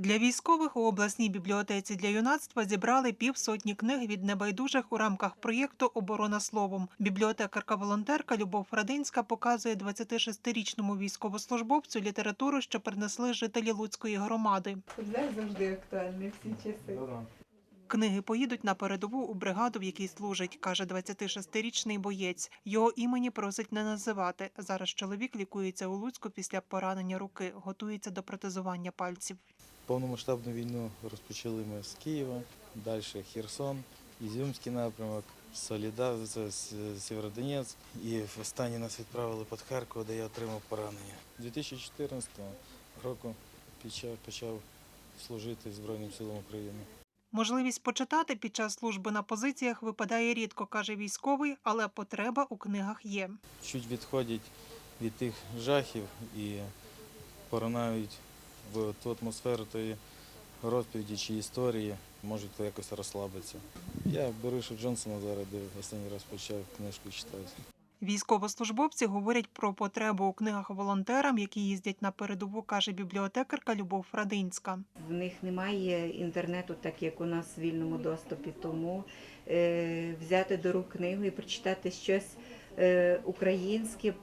Для військових у обласній бібліотеці для юнацтва зібрали півсотні книг від небайдужих у рамках проєкту Оборона словом. Бібліотекарка-волонтерка Любов Фрадинська показує 26-річному військовослужбовцю літературу, що принесли жителі Луцької громади. Футбол завжди актуальний всі часи. Книги поїдуть на передову у бригаду, в якій служить, каже 26-річний боєць. Його імені просить не називати. Зараз чоловік лікується у Луцьку після поранення руки, готується до протезування пальців. Повномасштабну війну розпочали ми з Києва, далі Херсон, Ізюмський напрямок, Солідар, це С- Сєвєродонецьк. І останні нас відправили під Харків, де я отримав поранення. 2014 року почав, почав служити Збройним силам України. Можливість почитати під час служби на позиціях випадає рідко, каже військовий, але потреба у книгах є. Чуть відходять від тих жахів і поринають в ту атмосферу тої розповіді чи історії, можуть якось розслабитися. Я Бориша Джонсона зараз де останній раз почав книжку читати. Військовослужбовці говорять про потребу у книгах волонтерам, які їздять на передову, каже бібліотекарка Любов Фрадинська. В них немає інтернету, так як у нас в вільному доступі. Тому е, взяти до рук книгу і прочитати щось е, українське,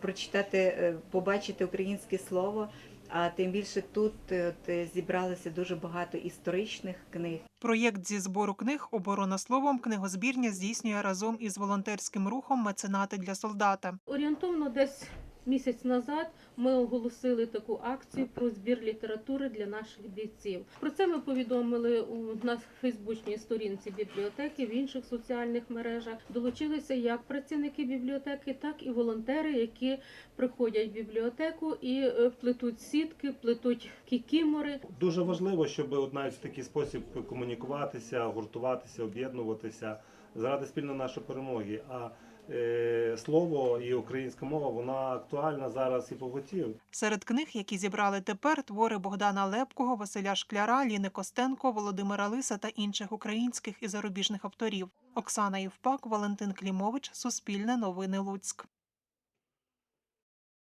прочитати, е, побачити українське слово. А тим більше тут е, от, е, зібралося дуже багато історичних книг. Проєкт зі збору книг Оборона словом книгозбірня здійснює разом із волонтерським рухом Меценати для солдата. Орієнтовно десь місяць назад ми оголосили таку акцію про збір літератури для наших бійців. Про це ми повідомили у на Фейсбучній сторінці бібліотеки, в інших соціальних мережах. Долучилися як працівники бібліотеки, так і волонтери, які приходять в бібліотеку і е, плетуть сітки, плетуть кікімори. Дуже важливо, щоб от навіть в такий спосіб комунікуватися, гуртуватися, об'єднуватися заради спільної нашої перемоги. Слово і українська мова вона актуальна зараз і поготів. Серед книг, які зібрали тепер, твори Богдана Лепкого, Василя Шкляра, Ліни Костенко, Володимира Лиса та інших українських і зарубіжних авторів. Оксана Євпак, Валентин Клімович, Суспільне новини Луцьк.